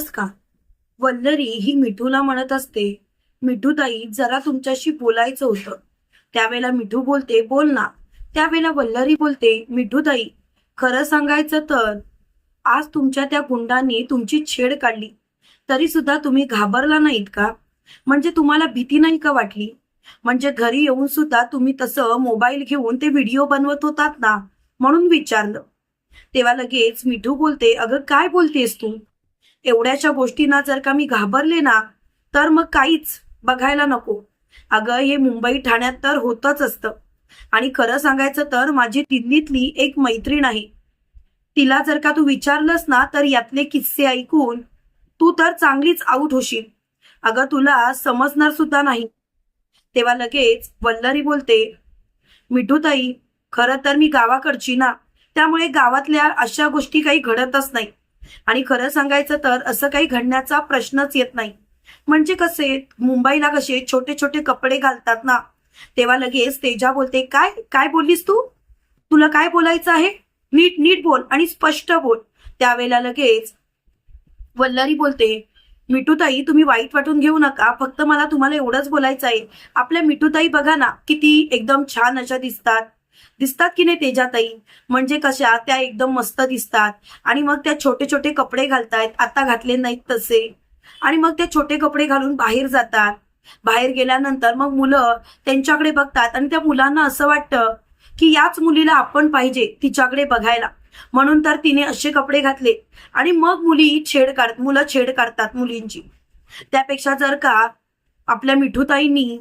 नमस्कार वल्लरी ही मिठूला म्हणत असते मिठूताई जरा तुमच्याशी बोलायचं होतं. त्यावेळेला मिठू बोलते बोल ना. त्यावेळेला वल्लरी बोलते मिठूताई खरं सांगायचं तर आज तुमच्या त्या गुंडांनी तुमची छेड काढली. तरी सुद्धा तुम्ही घाबरला नाहीत का? म्हणजे तुम्हाला भीती नाही का वाटली? म्हणजे घरी येऊन सुद्धा तुम्ही तसं मोबाईल घेऊन ते व्हिडिओ बनवत होतात ना? म्हणून विचारलं. तेव्हा लगेच मिठू बोलते अगं काय बोलतेस तू? एवढ्याशा गोष्टींना जर का मी घाबरले ना तर मग काहीच बघायला नको. अगं हे मुंबई ठाण्यात तर होतच असतं. आणि खरं सांगायचं तर माझी दिल्लीतली एक मैत्रीण आहे. तिला जर का तू विचारलंस ना तर यातले किस्से ऐकून तू तर चांगलीच आऊट होशील. अगं तुला समजणार सुद्धा नाही. तेव्हा लगेच वल्लरी बोलते मिठूताई खरं तर मी गावाकडची ना त्यामुळे गावातल्या अशा गोष्टी काही घडतच नाही. आणि खरं सांगायचं तर असं काही घडण्याचा प्रश्नच येत नाही. म्हणजे कसे मुंबईला कसे छोटे छोटे कपडे घालतात ना तेव्हा लगेच तेजा बोलते काय काय बोललीस तू? तुला काय बोलायचं आहे? नीट नीट बोल आणि स्पष्ट बोल. त्यावेळेला लगेच वल्लरी बोलते मिठूताई तुम्ही वाईट वाटून घेऊ नका. फक्त मला तुम्हाला एवढंच बोलायचं आहे. आपल्या मिठूताई बघा ना किती एकदम छान अशा दिसतात. दिसतात की नाही तेजाताई म्हणजे कशा? त्या एकदम मस्त दिसतात. आणि मग त्या छोटे छोटे कपडे घालतायत. आता घातले नाहीत तसे. आणि मग ते छोटे कपडे घालून बाहेर जातात. बाहेर गेल्यानंतर मग मुलं त्यांच्याकडे बघतात. आणि त्या मुलांना असं वाटतं की याच मुलीला आपण पाहिजे तिच्याकडे बघायला. म्हणून तर तिने असे कपडे घातले. आणि मग मुली छेड काढ मुलं छेड काढतात मुलींची. त्यापेक्षा जर का आपल्या मिठूताईंनी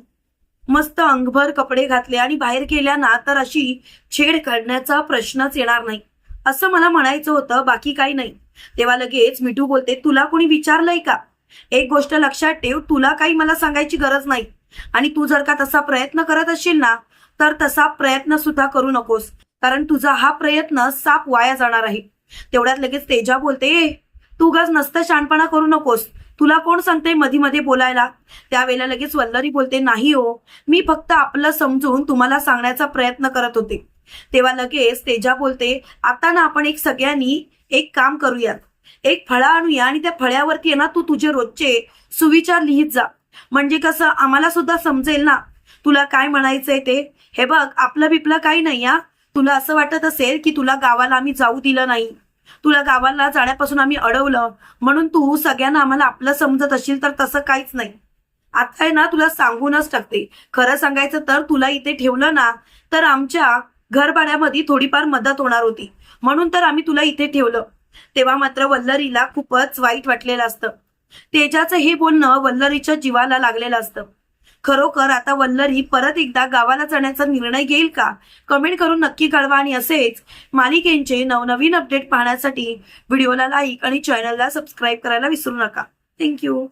मस्त अंगभर कपडे घातले आणि बाहेर गेल्या ना तर अशी छेड काढण्याचा प्रश्नच येणार नाही. असं मला म्हणायचं होतं बाकी काही नाही. तेव्हा लगेच मिठू बोलते तुला कोणी विचारलंय का? एक गोष्ट लक्षात ठेव तुला काही मला सांगायची गरज नाही. आणि तू जर का तसा प्रयत्न करत असशील ना तर तसा प्रयत्न सुद्धा करू नकोस. कारण तुझा हा प्रयत्न साप वाया जाणार आहे. तेवढ्यात लगेच तेजा बोलते तू गज नसतं शहाणपणा करू नकोस. तुला कोण सांगते मधी मध्ये बोलायला? त्यावेळेला लगेच वल्लरी बोलते नाही हो मी फक्त आपलं समजून तुम्हाला सांगण्याचा प्रयत्न करत होते. तेव्हा लगेच तेजा बोलते आता ना आपण एक सगळ्यांनी एक काम करूयात. एक फळा आणूया आणि त्या फळ्यावरती ना तू तुझे रोजचे सुविचार लिहित जा. म्हणजे कसं आम्हाला सुद्धा समजेल ना. तुला काय म्हणायचंय ते? हे बघ आपलं बिपलं काही नाही या तुला असं वाटत असेल की तुला गावाला आम्ही जाऊ दिलं नाही. तुला गावाला जाण्यापासून आम्ही अडवलं. म्हणून तू सगळ्यांना आम्हाला आपलं समजत असशील तर तसं काहीच नाही. आता आहे ना तुला सांगूनच टाकते. खरं सांगायचं तर तुला इथे ठेवलं ना तर आमच्या घरभाड्यामध्ये थोडीफार मदत होणार होती. म्हणून तर आम्ही तुला इथे ठेवलं. तेव्हा मात्र वल्लरीला खूपच वाईट वाटलेलं असतं. तेजाचं हे बोलणं वल्लरीच्या जीवाला लागलेलं असतं. खरोखर आता वल्लरी परत एकदा गावाला जाण्याचा निर्णय घेईल का? कमेंट करून नक्की कळवा आणि असेच मालिकेंचे नवनवीन अपडेट पाहण्यासाठी व्हिडिओला लाईक आणि चॅनलला सबस्क्राईब करायला विसरू नका. थँक्यू.